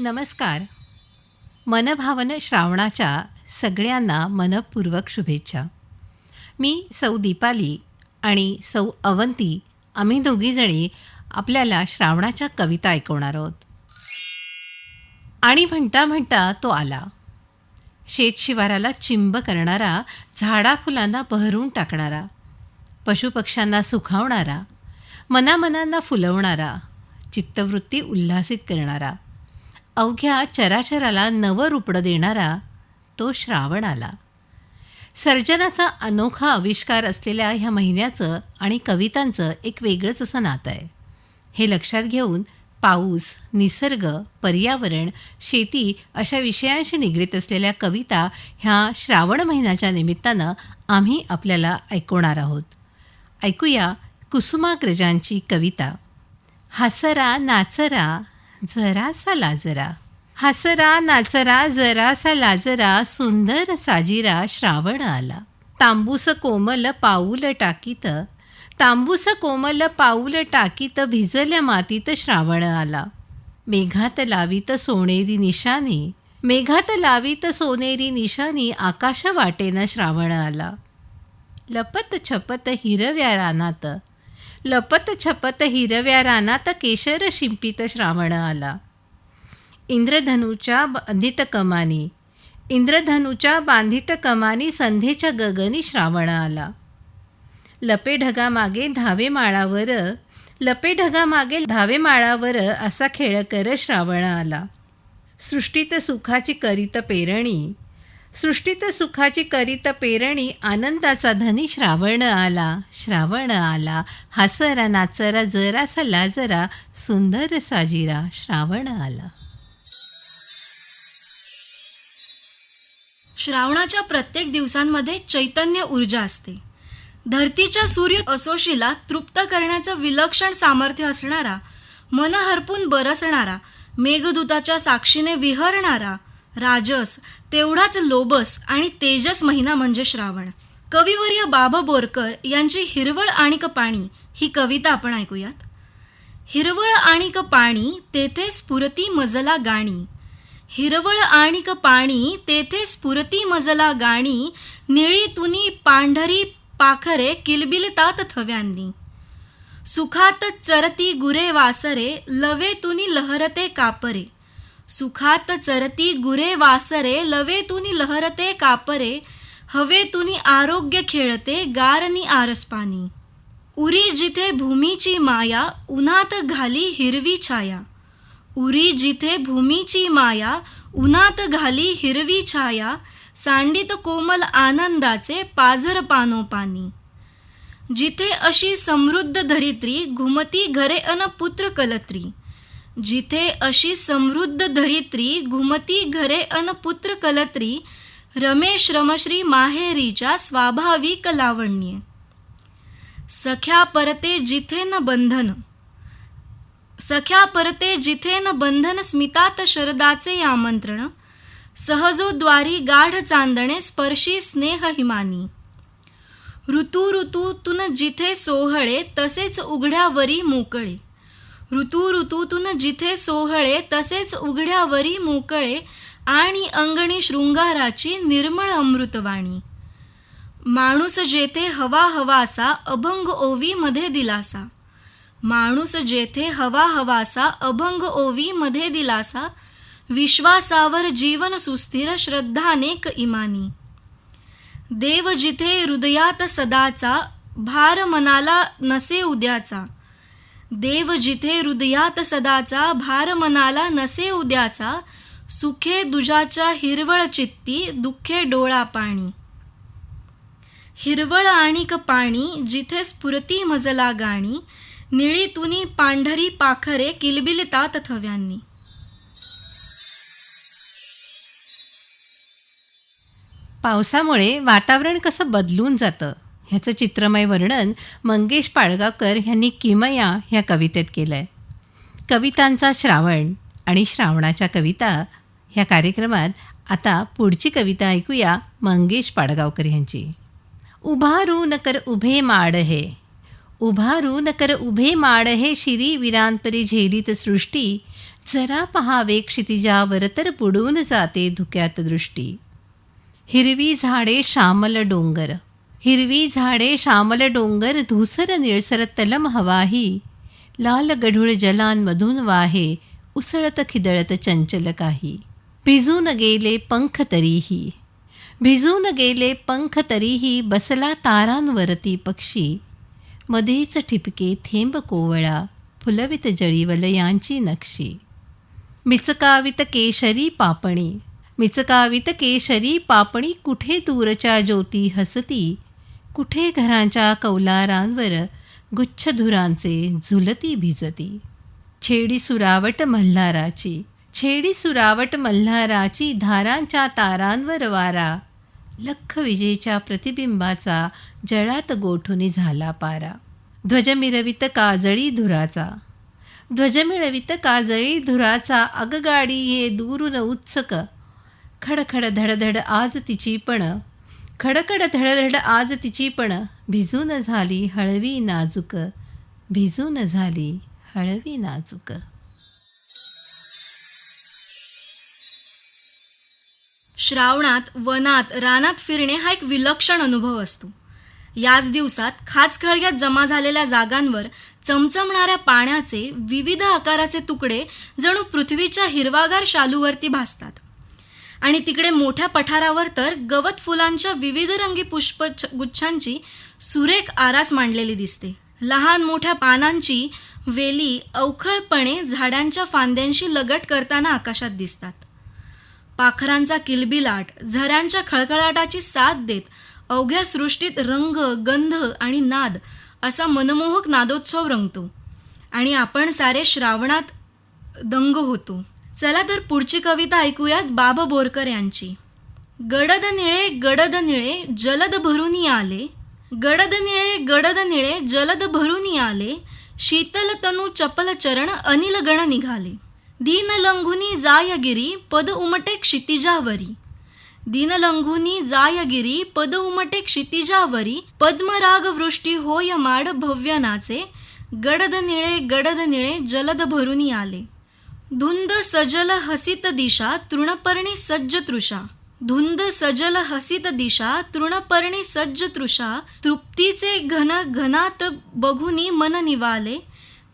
नमस्कार. मनभावन श्रावणाच्या सगळ्यांना मनपूर्वक शुभेच्छा. मी सौ दीपाली आणि सौ अवंती आम्ही दोघीजणी आपल्याला श्रावणाच्या कविता ऐकवणार आहोत. आणि म्हणता म्हणता तो आला. शेतशिवाराला चिंब करणारा झाडाफुलांना बहरून टाकणारा पशुपक्ष्यांना सुखावणारा मनामनांना फुलवणारा चित्तवृत्ती उल्हासित करणारा अवघ्या चराचराला नवं रुपडं देणारा तो श्रावण आला. सर्जनाचा अनोखा आविष्कार असलेल्या ह्या महिन्याचं आणि कवितांचं एक वेगळंच असं नातं आहे. हे लक्षात घेऊन पाऊस निसर्ग पर्यावरण शेती अशा विषयांशी निगडीत असलेल्या कविता ह्या श्रावण महिन्याच्या निमित्तानं आम्ही आपल्याला ऐकवणार आहोत. ऐकूया कुसुमाग्रजांची कविता. हसरा नाचरा जरासा लाजरा हसरा नाचरा जरासा लाजरा सुंदर साजिरा श्रावण आला. तांबूस कोमल पाऊल टाकीत तांबूस कोमल पाऊल टाकीत भिजल्या मातीत श्रावण आला. मेघात लावीत सोनेरी निशाणी मेघात लावीत सोनेरी निशानी आकाश वाटेनं श्रावण आला. लपत छपत हिरव्या रानात लपत छपत हिरव्या रानात केशर शिंपित श्रावण आला. इंद्रधनुच्या बांधित कमानी इंद्रधनुच्या बांधित कमानी संध्येच्या गगनी श्रावण आला. लपे ढगामागे धावे माळावर लपे ढगामागे धावे माळावर असा खेळ कर श्रावण आला. सृष्टीत सुखाची करीत पेरणी सृष्टीत सुखाची करीत पेरणी आनंदाचा धनी श्रावण आला. श्रावण आला. हासरा नाचरा जरासा लाजरा सुंदर साजिरा श्रावण आला. श्रावणाच्या प्रत्येक दिवसांमध्ये चैतन्य ऊर्जा असते. धरतीच्या सूर्य असोशीला तृप्त करण्याचं विलक्षण सामर्थ्य असणारा मन हरपून बरसणारा मेघदूताच्या साक्षीने विहरणारा राजस तेवढाच लोबस आणि तेजस महिना म्हणजे श्रावण. कविवर्य बाबा बोरकर यांची हिरवळ आणिक पाणी ही कविता आपण ऐकूयात. हिरवळ आणिक पाणी तेथे स्फुरती मजला गाणी. हिरवळ आणिक पाणी तेथे स्फुरती मजला गाणी. निळी तुनी पांढरी पाखरे किलबिलतात थव्यांनी. सुखात चरती गुरे वासरे लवे तुनी लहरते कापरे. सुखात चरती गुरे वासरे लवेतुनी लहरते कापरे हवेतुनी आरोग्य खेळते गारनी आरसपानी उरी जिथे भूमीची माया उन्हात घाली हिरवी छाया. उरी जिथे भूमीची माया उन्हात घाली हिरवी छाया सांडित कोमल आनंदाचे पाझर पानोपानी. जिथे अशी समृद्ध धरित्री घुमती घरे अन पुत्र कलत्री. जिथे अशी समृद्ध धरित्री घुमती घरे अन पुत्र कलत्री रमेश रमश्री माहेरीच्या स्वाभाविक लावण्ये. सख्या परते जिथे न बंधन. सख्या परते जिथे न बंधन स्मितात शरदाचे आमंत्रण. सहजोद्वारी गाढ चांदणे स्पर्शी स्नेह हिमानी. ऋतू ऋतूतून जिथे सोहळे तसेच उघड्यावरी मोकळे. ऋतू ऋतूतून जिथे सोहळे तसेच उघड्यावरी मोकळे आणि अंगणी शृंगाराची निर्मळ अमृतवाणी. माणूस जेथे हवा हवासा अभंग ओवीमध्ये दिलासा. माणूस जेथे हवा हवासा अभंग ओवीमध्ये दिलासा विश्वासावर जीवन सुस्थिर श्रद्धानेक इमानी. देव जिथे हृदयात सदाचा भार मनाला नसे उद्याचा. देव जिथे हृदयात सदाचा भार मनाला नसे उद्याचा सुखे दुजाच्या हिरवळ चित्ती दुःखे डोळा पाणी. हिरवळ आणिक पाणी जिथे स्फुरती मजला गाणी निळी तुनी पांढरी पाखरे किलबिलतात थव्यांनी. पावसामुळे वातावरण कसं बदलून जातं? ह्याचं चित्रमय वर्णन मंगेश पाळगावकर ह्यांनी किमया ह्या कवितेत केलं आहे कवितांचा श्रावण आणि श्रावणाच्या कविता ह्या कार्यक्रमात आता पुढची कविता ऐकूया मंगेश पाडगावकर यांची. उभारू न कर उभे माड हे उभारू न कर उभे माड हे शिरी विरांपरी झेलीत सृष्टी जरा पहावे क्षितिजावर तर बुडून जाते धुक्यात दृष्टी. हिरवी झाडे श्यामल डोंगर हिरवी झाडे श्यामल डोंगर धुसर निळसर तलम हवाही. लाल गढूळ जलांमधून वाहे उसळत खिदळत चंचल काही. भिजून गेले पंख तरीही. भिजून गेले पंख तरीही बसला तारांवरती पक्षी. मध्येच ठिपके थेंब कोवळा फुलवित जळीवल यांची नक्षी. मिचकावित केशरी पापणी. मिचकावित केशरी पापणी कुठे दूरच्या ज्योती हसती. कुठे घरांच्या कौलारांवर गुच्छधुरांचे झुलती भिजती? छेडी सुरावट मल्हाराची छेडी सुरावट मल्हाराची धारांच्या तारांवर वारा. लख विजेच्या प्रतिबिंबाचा जळात गोठुनी झाला पारा. ध्वज मिरवित काजळी धुराचा. ध्वज मिळवित काजळी धुराचा अगगाडी ये दूरून उत्सक. खडखड धडधड आज तिची पण खडखड धडधड आज तिची पण भिजून झाली हळवी नाजूक. भिजून झाली हळवी नाजूक. श्रावणात वनात रानात फिरणे हा एक विलक्षण अनुभव असतो. याच दिवसात खाचखळग्यात जमा झालेल्या जागांवर चमचमणाऱ्या पाण्याचे विविध आकाराचे तुकडे जणू पृथ्वीच्या हिरवागार शालूवरती भासतात. आणि तिकडे मोठ्या पठारावर तर गवत फुलांच्या विविध रंगी पुष्प गुच्छांची सुरेख आरास मांडलेली दिसते. लहान मोठ्या पानांची वेली अवखळपणे झाडांच्या फांद्यांशी लगट करताना आकाशात दिसतात. पाखरांचा किलबिलाट झऱ्यांच्या खळखळाटाची साथ देत अवघ्या सृष्टीत रंग गंध आणि नाद असा मनमोहक नादोत्सव रंगतो आणि आपण सारे श्रावणात दंग होतो. चला तर पुढची कविता ऐकूयात बाब बोरकर यांची. गडद निळे गडद निळे जलद भरून आले गडद निळे गडद निळे जलद भरून आले शीतल तनु चपल चरण अनिल गण निघाले. दीनलंघुनी जायगिरी पद उमटे क्षितिजावरी. दीनलंघुनी जायगिरी पद उमटे क्षितिजावरी. पद्मराग वृष्टी होय माड भव्य नाचे गडद निळे गडद निळे जलद भरून आले धुंद सजल हसित दिशा तृणपर्णी सज्ज तृषा. धुंद सजल हसित दिशा तृणपर्णी सज्ज तृषा. तृप्तीचे घन घनात बघुनी मन निवाले.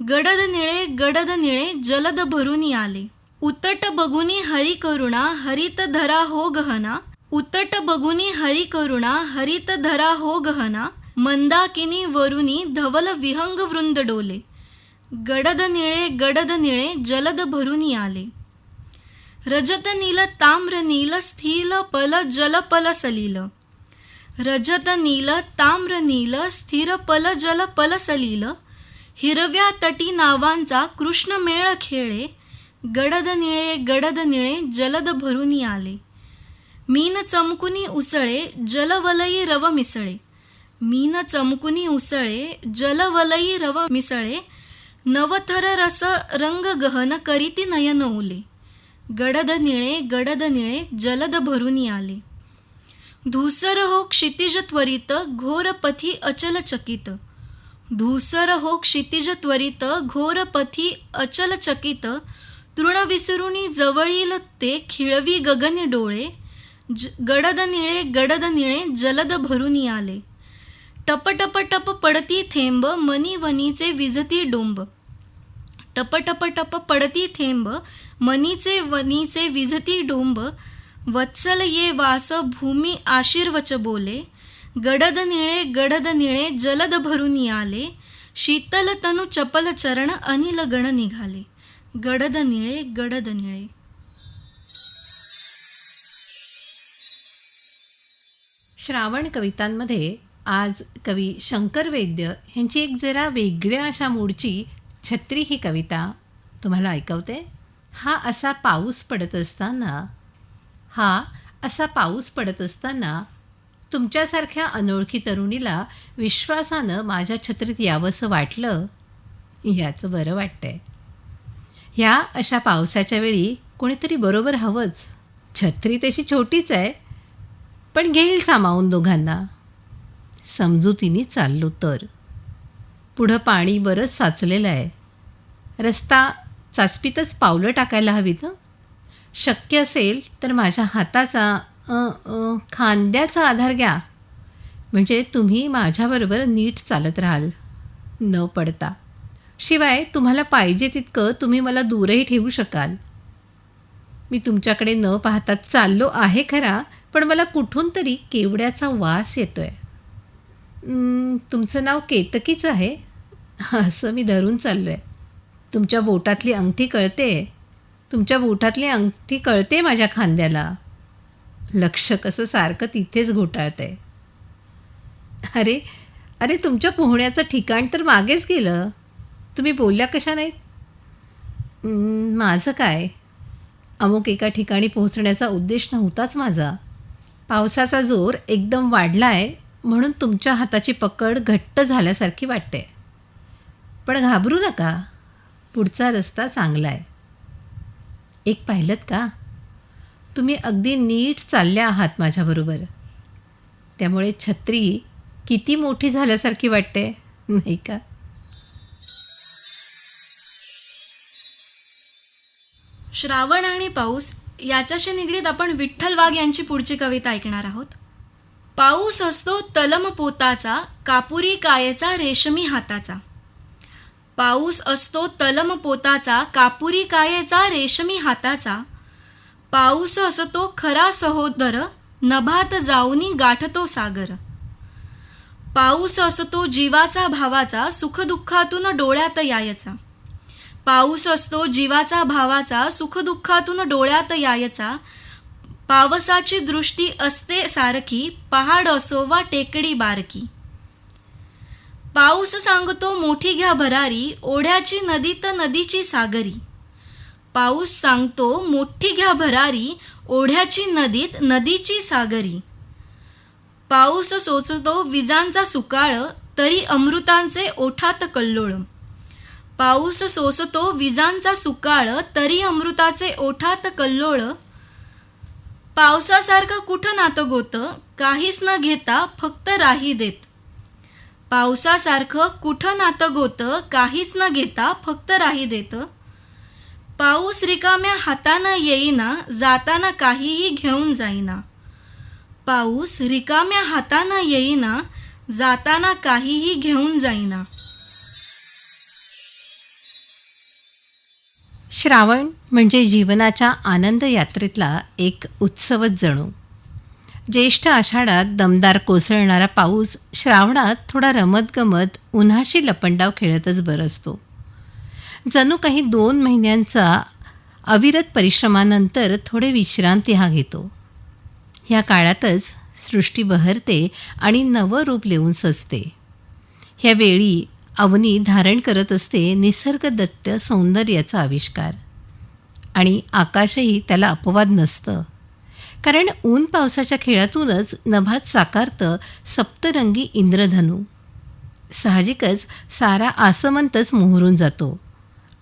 गडद निळे गडद निळे जलद भरून आले उतट बघुनी हरी करुणा हरित धरा हो गहना. उतट बघुनी हरी करुणा हरित धरा हो गहना. मंदाकिनी वरुनी धवल विहंग वृंद डोले. गडद निळे गडद निळे जलद भरून आले रजत नील ताम्र नील स्थिल पल जल पल सलील. रजत नील ताम्र नील स्थिर पल जल पल सलील. हिरव्या तटी नावांचा कृष्ण मेळ खेळे. गडद निळे गडद निळे जलद भरून आले मीन चमकुनी उसळे जलवलयी रव मिसळे. मीन चमकुनी उसळे जलवलयी रव मिसळे. नवथर रस रंग गहन करीती नयन ओले गडद निळे गडद निळे जलद भरून आले धूसर हो क्षितिज त्वरित घोर पथी अचल चकित. धूसर हो क्षितिज त्वरित घोर पथी अचल चकित. तृण विसरुनी जवळील ते खिळवी गगन डोळे. ज गडद निळे गडद निळे जलद भरून आले टप टप टप पडती थेंब मनी वनीचे विजती डोंब. टप टप टप पडती थेंब मनीचे वनीचे विझती डोंब वत्सल ये वास भूमी आशीर्वच बोले गडद निळे गडद निळे जलद भरून आले शीतल तनु चपल चरण अनिल गण निघाले गडद निळे गडद निळे. श्रावण कवितांमध्ये आज कवी शंकर वैद्य ह्यांची एक जरा वेगळ्या अशा मूडची छत्री ही कविता तुम्हाला ऐकवते. हा असा पाऊस पडत असताना हा असा पाऊस पडत असताना तुमच्यासारख्या अनोळखी तरुणीला विश्वासानं माझ्या छत्रीत यावंसं वाटलं याचं बरं वाटतंय. ह्या अशा पावसाच्या वेळी कोणीतरी बरोबर हवंच. छत्री तशी छोटीच आहे पण घेईल सामावून दोघांना. समजुतीने चाललो तर. पुढं पाणी बरंच साचलेलं आहे. रस्ता चाचपीतच पावलं टाकायला हवीत शक्य असेल तर माझ्या हाताचा खांद्याचा आधार घ्या. म्हणजे तुम्ही माझ्याबरोबर नीट चालत राहाल. न पडता. शिवाय तुम्हाला पाहिजे तितकं तुम्ही मला दूरही ठेवू शकाल. मी तुमच्याकडे न पाहता चाललो आहे खरा पण मला कुठून तरी केवड्याचा वास येतो आहे तुमचं नाव केतकीच आहे? असं मी धरून चाललो आहे तुमच्या बोटातली अंगठी कळते? तुमच्या बोटातली अंगठी कळते माझ्या खांद्याला? लक्ष कसं सारखं तिथेच घोटाळतं आहे अरे अरे तुमच्या पोहण्याचं ठिकाण तर मागेच गेलं. तुम्ही बोलल्या कशा नाहीत? माझं काय? अमुक एका ठिकाणी पोहोचण्याचा उद्देश नव्हताच माझा. पावसाचा जोर एकदम वाढला आहे म्हणून तुमच्या हाताची पकड घट्ट झाल्यासारखी वाटते. पण घाबरू नका. पुढचा रस्ता चांगला आहे एक पाहिलं का? तुम्ही अगदी नीट चालल्या आहात माझ्याबरोबर त्यामुळे छत्री किती मोठी झाल्यासारखी वाटते नाही का? श्रावण आणि पाऊस याच्याशी निगडीत आपण विठ्ठल वाघ यांची पुढची कविता ऐकणार आहोत. पाऊस असतो तलम पोताचा कापुरी कायेचा रेशमी हाताचा. पाऊस असतो तलम पोताचा कापुरी कायेचा रेशमी हाताचा. पाऊस असतो खरा सहोदर नभात जाऊनी गाठतो सागर. पाऊस असतो जीवाचा भावाचा सुखदुःखातून डोळ्यात यायचा. पाऊस असतो जीवाचा भावाचा सुखदुःखातून डोळ्यात यायचा. पावसाची दृष्टी असते सारखी पहाड असो वा टेकडी बारकी. पाऊस सांगतो मोठी घ्या भरारी ओढ्याची नदी तर नदीची सागरी. पाऊस सांगतो मोठी घ्या भरारी ओढ्याची नदीत नदीची सागरी. पाऊस सोचतो विजांचा सुकाळ तरी अमृतांचे ओठात कल्लोळ. पाऊस सोसतो विजांचा सुकाळ तरी अमृताचे ओठात कल्लोळ. पावसासारखं कुठं नातं गोतं काहीच न घेता फक्त राही देत. पावसासारखं कुठं नातं गोतं काहीच न घेता फक्त राही देतं? पाऊस रिकाम्या हातानं येईना जाताना काहीही घेऊन जाईना. पाऊस रिकाम्या हातानं येईना जाताना काहीही घेऊन जाईना. श्रावण म्हणजे जीवनाच्या आनंद यात्रेतला एक उत्सवच जणू. ज्येष्ठ आषाढात दमदार कोसळणारा पाऊस श्रावणात थोडा रमतगमत उन्हाशी लपंडाव खेळतच बरसतो जणू काही दोन महिन्यांचा अविरत परिश्रमानंतर थोडे विश्रांती हा घेतो. ह्या काळातच सृष्टी बहरते आणि नवं रूप लिहून सजते. ह्या वेळी अवनी धारण करत असते निसर्गदत्त सौंदर्याचा आविष्कार. आणि आकाशही त्याला अपवाद नसतं. कारण ऊन पावसाच्या खेळातूनच नभात साकारतं सप्तरंगी इंद्रधनू. साहजिकच सारा आसमंतच मोहरून जातो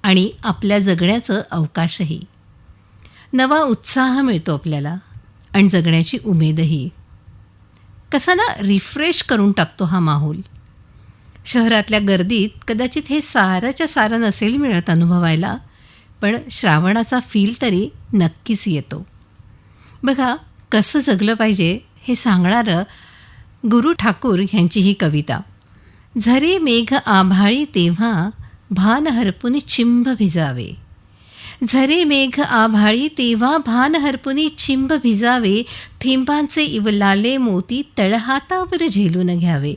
आणि आपल्या जगण्याचं अवकाशही. नवा उत्साह मिळतो आपल्याला आणि जगण्याची उमेदही. कसा ना रिफ्रेश करून टाकतो हा माहोल. शहरातल्या गर्दीत कदाचित हे सारंच्या सारं नसेल मिळत अनुभवायला पण श्रावणाचा फील तरी नक्कीच येतो. बघा कसं जगलं पाहिजे हे सांगणारं गुरु ठाकूर यांची ही कविता. झरे मेघ आभाळी तेव्हा भान हरपुनी चिंब भिजावे. झरे मेघ आभाळी तेव्हा भान हरपुनी चिंब भिजावे थेंबांचे इवलाले मोती तळहातावर झेलून घ्यावे.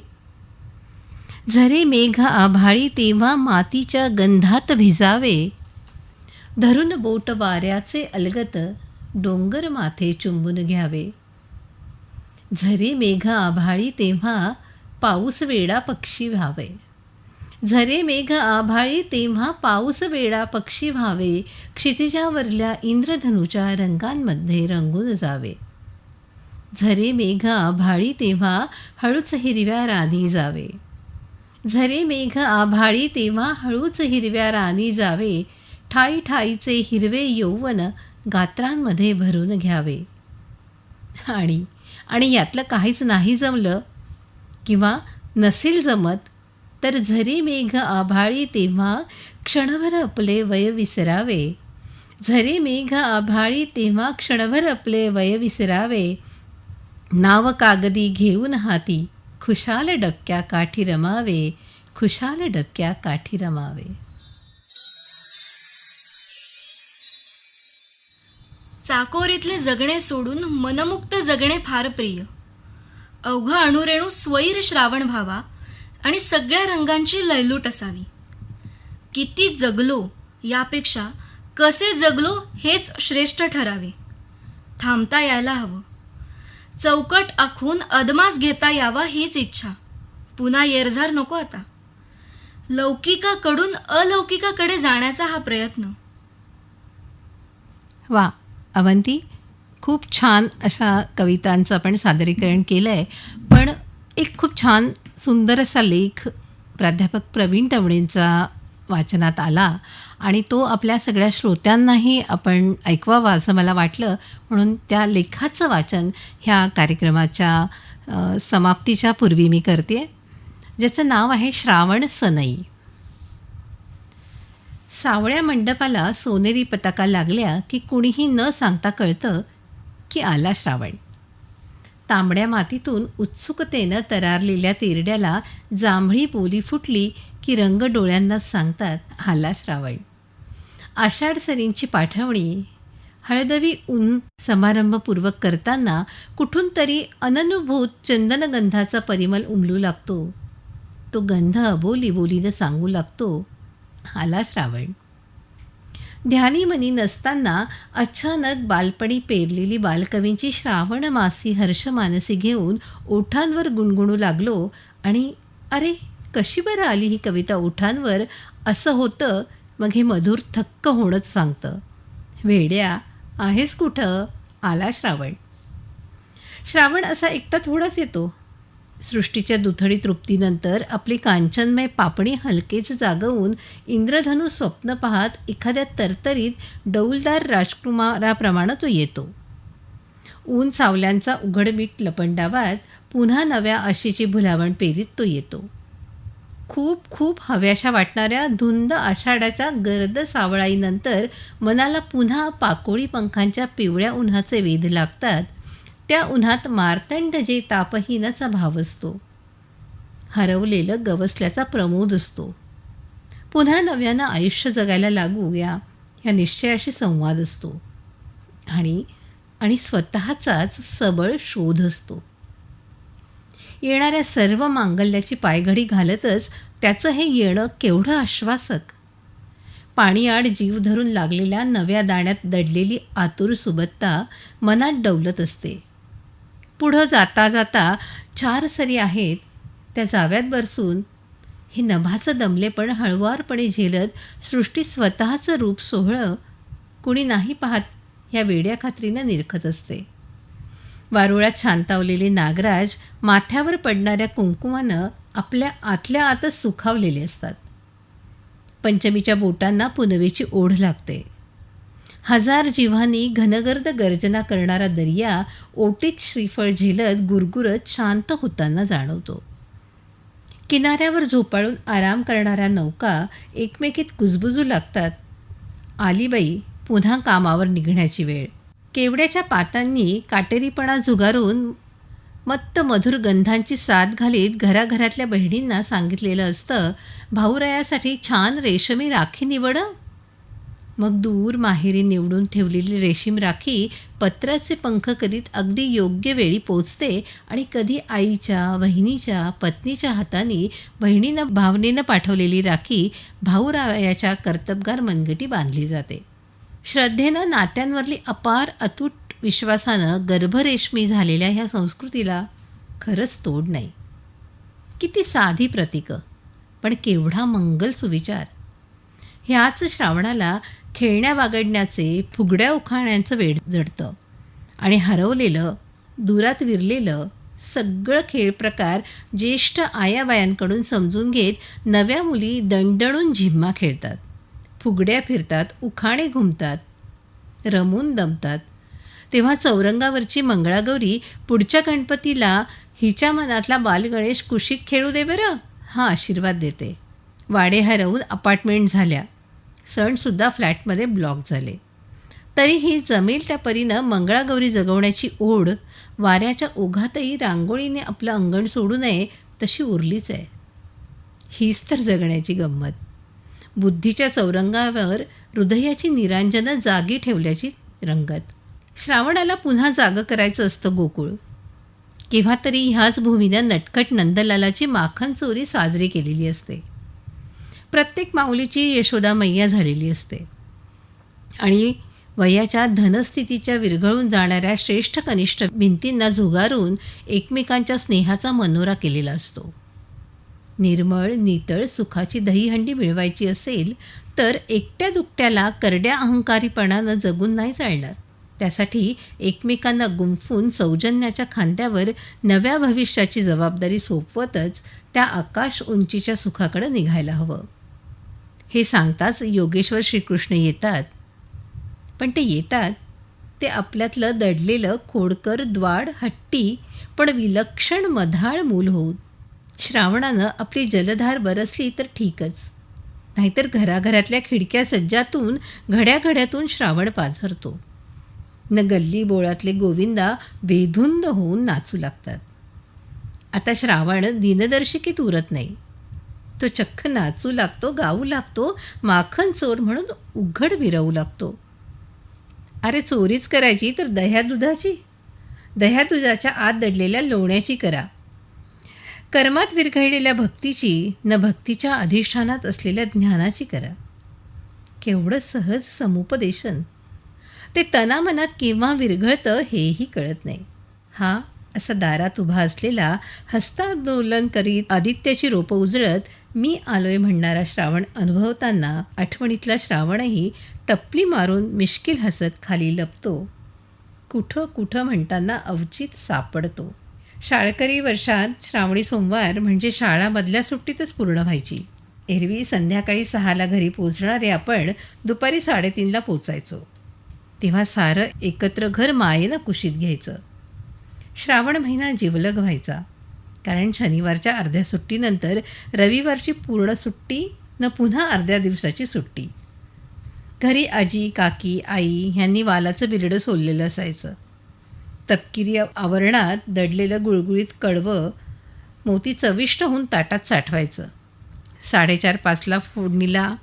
झरे मेघ आभाळी तेव्हा मातीच्या गंधात भिजावे. धरून बोट वाऱ्याचे अलगत डोंगर माथे चुंबून घ्यावे. झरे मेघ आभाळी तेव्हा पाऊस वेडा पक्षी व्हावे. झरे मेघ आभाळी तेव्हा पाऊस वेडा पक्षी व्हावे. क्षितिजावरल्या इंद्रधनुच्या रंगांमध्ये रंगून जावे. झरे मेघ आभाळी तेव्हा हळूच हिरव्या रानी जावे. झरे मेघ आभाळी तेव्हा हळूच हिरव्या रानी जावे. ठाई ठाईचे हिरवे यौवन गात्रांमध्ये भरून घ्यावे. आणि आणि यातलं काहीच नाही जमलं किंवा नसेल जमत तर झरी मेघ आभाळी तेव्हा क्षणभर आपले वय विसरावे. झरी मेघ आभाळी तेव्हा क्षणभर आपले वय विसरावे. नाव कागदी घेऊन हाती खुशाल डबक्या काठी रमावे खुशाल डबक्या काठी रमावे. चाकोरीतले जगणे सोडून मनमुक्त जगणे फार प्रिय. अवघा अणुरेणू स्वैर श्रावण व्हावा आणि सगळ्या रंगांची लयलूट असावी. किती जगलो यापेक्षा कसे जगलो हेच श्रेष्ठ ठरावे. थांबता यायला हवं. चौकट आखून अदमास घेता यावा हीच इच्छा. पुन्हा येरझार नको आता. लौकिकाकडून अलौकिकाकडे जाण्याचा हा प्रयत्न. वा अवंती खूप छान अशा कवितांचं आपण सादरीकरण केलं आहे पण एक खूप छान सुंदर असा लेख प्राध्यापक प्रवीण तवणेंचा वाचनात आला आणि तो आपल्या सगळ्या श्रोत्यांनाही आपण ऐकवावा असं मला वाटलं. म्हणून त्या लेखाचं वाचन ह्या कार्यक्रमाच्या समाप्तीच्या पूर्वी मी करते ज्याचं नाव आहे श्रावण सनई. सावळ्या मंडपाला सोनेरी पताका लागल्या की कुणीही न सांगता कळतं की आला श्रावण. तांबड्या मातीतून उत्सुकतेनं तरारलेल्या तेरड्याला जांभळी बोली फुटली की रंग डोळ्यांनाच सांगतात आला श्रावण. आषाढ सरींची पाठवणी हळदवी ऊन समारंभपूर्वक करताना कुठून तरी अननुभूत चंदनगंधाचा परिमल उमलू लागतो. तो गंध अबोली बोलीनं सांगू लागतो आला श्रावण. ध्यानी मनी नसताना अचानक बालपणी पेरलेली बालकवींची श्रावण मासी हर्ष मानसी घेऊन ओठांवर गुणगुणू लागलो आणि अरे कशी बरं आली ही कविता ओठांवर? असं होतं मग हे मधुर थक्क होणंच सांगतं. वेड्या आहेस कुठं? आला श्रावण. श्रावण असा एकटा थोडाच येतो. सृष्टीच्या दुथडी तृप्तीनंतर आपली कांचनमय पापणी हलकेच जागवून इंद्रधनू स्वप्न पाहत एखाद्या तरतरीत डौलदार राजकुमाराप्रमाणे तो येतो. ऊन सावल्यांचा उघडबीट लपंडावात पुन्हा नव्या आशेची भुलावण पेरीत तो येतो. खूप खूप हव्याशा वाटणाऱ्या धुंद आषाढाच्या गर्द सावळाईनंतर मनाला पुन्हा पाकोळी पंखांच्या पिवळ्या उन्हाचे वेध लागतात. त्या उन्हात मार्तंड जे तापहीनाचा भाव असतो. हरवलेलं गवसल्याचा प्रमोद असतो. पुन्हा नव्यानं आयुष्य जगायला लागू या ह्या निश्चयाशी संवाद असतो. आणि आणि स्वतःचाच सबळ शोध असतो. येणाऱ्या सर्व मांगल्याची पायघडी घालतच त्याचं हे येणं केवढं आश्वासक? पाणीआड जीव धरून लागलेल्या नव्या दाण्यात दडलेली आतुर सुबत्ता मनात डवलत असते. पुढं जाता जाता चार सरी आहेत त्या जाव्यात बरसून. हे नभाचं दमलेपण हळुवारपणे झेलत सृष्टी स्वतःचं रूप सोहळं कुणी नाही पाहत ह्या वेड्या खात्रीनं निरखत असते. वारुळात शांतावलेले नागराज माथ्यावर पडणाऱ्या कुंकुमानं आपल्या आतल्या आतच सुखावलेले असतात. पंचमीच्या बोटांना पुनवेची ओढ लागते. हजार जीवांनी घनगर्द गर्जना करणारा दर्या ओटीत श्रीफळ झेलत गुरगुरत शांत होताना जाणवतो. किनाऱ्यावर झोपाळून आराम करणाऱ्या नौका एकमेकीत कुजबुजू लागतात. आलीबाई पुन्हा कामावर निघण्याची वेळ. केवड्याच्या पातांनी काटेरीपणा झुगारून मत्त मधुर गंधांची साथ घालीत घराघरातल्या बहिणींना सांगितलेलं असतं भाऊरायासाठी छान रेशमी राखी निवड मग दूर माहेरी निवडून ठेवलेली रेशीम राखी पत्राचे पंख करीत अगदी योग्य वेळी पोचते आणि कधी आईच्या बहिणीच्या पत्नीच्या हाताने बहिणीनं भावनेनं पाठवलेली राखी भाऊरायाच्या कर्तबगार मनगटी बांधली जाते. श्रद्धेनं नात्यांवरली अपार अतूट विश्वासानं गर्भरेशमी झालेल्या ह्या संस्कृतीला खरंच तोड नाही. किती साधी प्रतीकं पण केवढा मंगल सुविचार. ह्याच श्रावणाला खेळण्या वागडण्याचे फुगड्या उखाण्याचं वेळ जडतं. आणि हरवलेलं दुरात विरलेलं सगळं खेळ प्रकार ज्येष्ठ आयाबायांकडून समजून घेत नव्या मुली दणदणून झिम्मा खेळतात. फुगड्या फिरतात उखाणे घुमतात रमून दमतात. तेव्हा चौरंगावरची मंगळागौरी पुढच्या गणपतीला हिच्या मनातला बालगणेश कुशीत खेळू दे बरं? हा आशीर्वाद देते. वाडे हरवून अपार्टमेंट झाल्या. सणसुद्धा फ्लॅटमध्ये ब्लॉक झाले. तरीही जमेल त्या परीनं मंगळागौरी जगवण्याची ओढ वाऱ्याच्या ओघातही रांगोळीने आपलं अंगण सोडू नये तशी उरलीच आहे. हीच तर जगण्याची गंमत. बुद्धीच्या चौरंगावर हृदयाची निरांजनं जागी ठेवल्याची रंगत. श्रावणाला पुन्हा जागं करायचं असतं गोकुळ. केव्हा तरी ह्याच भूमीनं नटखट नंदलालाची माखन चोरी साजरी केलेली असते. प्रत्येक माऊलीची यशोदा मैया झालेली असते. आणि वयाच्या धनस्थितीच्या विरघळून जाणाऱ्या श्रेष्ठ कनिष्ठ भिंतींना झुगारून एकमेकांच्या स्नेहाचा मनोरा केलेला असतो. निर्मळ नितळ सुखाची दहीहंडी मिळवायची असेल तर एकट्या दुकट्याला करड्या अहंकारीपणानं जगून नाही चालणार. त्यासाठी एकमेकांना गुंफून सौजन्याच्या खांद्यावर नव्या भविष्याची जबाबदारी सोपवतच त्या आकाश उंचीच्या सुखाकडे निघायला हवं. हे सांगताच योगेश्वर श्रीकृष्ण येतात. पण ते येतात ते आपल्यातलं दडलेलं खोडकर द्वाड हट्टी पण विलक्षण मधाळ मूल होऊन. श्रावणानं आपली जलधार बरसली तर ठीकच. नाहीतर घराघरातल्या खिडक्या सज्जातून घड्याघड्यातून श्रावण पाझरतो. न गल्ली बोळातले गोविंदा बेधुंद होऊन नाचू लागतात. आता श्रावण दिनदर्शिकीत उरत नाही. तो चक्क नाचू लागतो गाऊ लागतो माखन चोर म्हणून उघड विरवू लागतो. अरे चोरीच करायची तर दह्या दुधाची? दह्या दुधाच्या आत दडलेल्या लोण्याची करा. कर्मात विरघळलेल्या भक्तीची न भक्तीच्या अधिष्ठानात असलेल्या ज्ञानाची करा. केवढं सहज समुपदेशन. ते तनामनात केव्हा विरघळतं हेही कळत नाही. हा असा दारात उभा असलेला हस्तांदोलन करीत आदित्याची रोपं उजळत मी आलोय म्हणणारा श्रावण अनुभवताना आठवणीतला श्रावणही टपली मारून मिश्किल हसत खाली लपतो. कुठं कुठं म्हणताना अवचित सापडतो. शाळकरी वर्षात श्रावणी सोमवार म्हणजे शाळा मधल्या सुट्टीतच पूर्ण व्हायची. एरवी संध्याकाळी सहाला घरी पोचणारे आपण दुपारी साडेतीनला पोचायचो तेव्हा सारं एकत्र घर मायेनं कुशीत घ्यायचं. श्रावण महिना जिवलग व्हायचा. कारण शनिवारच्या अर्ध्या सुट्टीनंतर रविवारची पूर्ण सुट्टी न पुन्हा अर्ध्या दिवसाची सुट्टी. घरी आजी काकी आई ह्यांनी वालाचं बिरडं सोललेलं असायचं. तपकिरी आवरणात दडलेलं गुळगुळीत कडवं मोती चविष्ट होऊन ताटात साठवायचं. साडेचार पाचला फोडणीला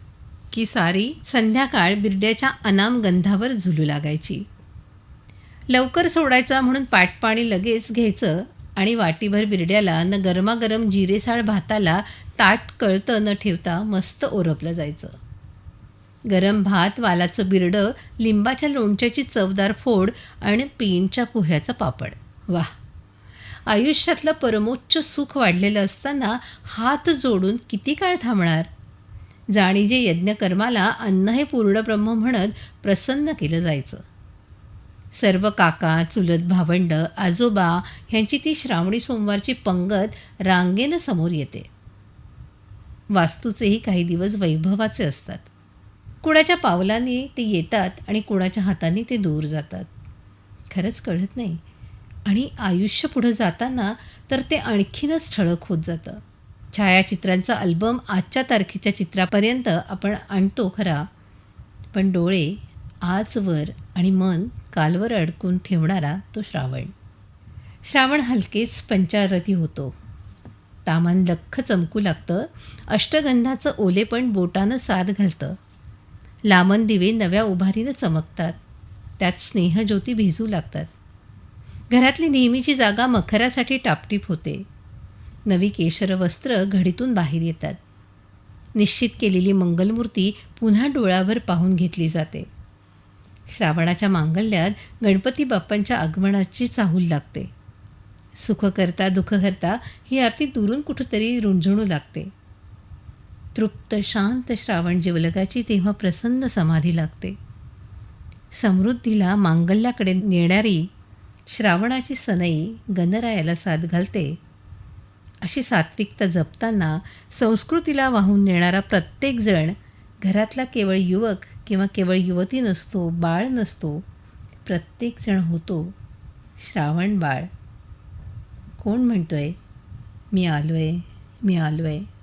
की सारी संध्याकाळ बिरड्याच्या अनाम गंधावर झुलू लागायची. लवकर सोडायचा म्हणून पाटपाणी लगेच घ्यायचं आणि वाटीभर बिरड्याला न गरमागरम जिरेसाळ भाताला ताट कळतं न ठेवता मस्त ओरपलं जायचं. गरम भात वालाचं बिरडं लिंबाच्या लोणच्याची चवदार फोड आणि पीणच्या पोह्याचं पापड. वा आयुष्यातलं परमोच्च सुख वाढलेलं असताना हात जोडून किती काळ थांबणार? जाणीजे यज्ञकर्माला अन्न हे पूर्ण ब्रह्म म्हणत प्रसन्न केलं जायचं. सर्व काका चुलत भावंड आजोबा ह्यांची ती श्रावणी सोमवारची पंगत रांगेनं समोर येते. वास्तूचेही काही दिवस वैभवाचे असतात. कुणाच्या पावलांनी ते येतात आणि कुणाच्या हाताने ते दूर जातात. खरंच कळत नाही. आणि आयुष्य पुढं जाताना तर ते आणखीनच ठळक होत जातं. छायाचित्रांचा अल्बम आजच्या तारखेच्या चित्रापर्यंत आपण आणतो खरा. पण डोळे आजवर आणि मन कालवर अडकून ठेवणारा तो श्रावण. श्रावण हलकेच पंचारती होतो. तामान लख्ख चमकू लागतं अष्टगंधाचं ओलेपण बोटानं साथ घालतं. लामन दिवे नव्या उभारीनं चमकतात त्यात स्नेहज्योती भिजू लागतात. घरातली नेहमीची जागा मखरासाठी टापटीप होते. नवी केशर वस्त्र घडीतून बाहेर येतात. निश्चित केलेली मंगलमूर्ती पुन्हा डोळ्यावर पाहून घेतली जाते. श्रावणाच्या मांगल्यात गणपती बाप्पांच्या आगमनाची चाहूल लागते. सुख करता दुःख करता ही आरती दुरून कुठंतरी रुंझणू लागते. तृप्त शांत श्रावण जीवलगाची तेव्हा प्रसन्न समाधी लागते. समृद्धीला मांगल्याकडे नेणारी श्रावणाची सनई गणरायाला साथ घालते. अशी सात्विकता जपताना संस्कृतीला वाहून नेणारा प्रत्येकजण घरातला केवळ युवक किंवा केवळ युवती नसतो बाळ नसतो प्रत्येकजण होतो श्रावण बाळ. कोण म्हणतो आहे मी आलो आहे मी आलो आहे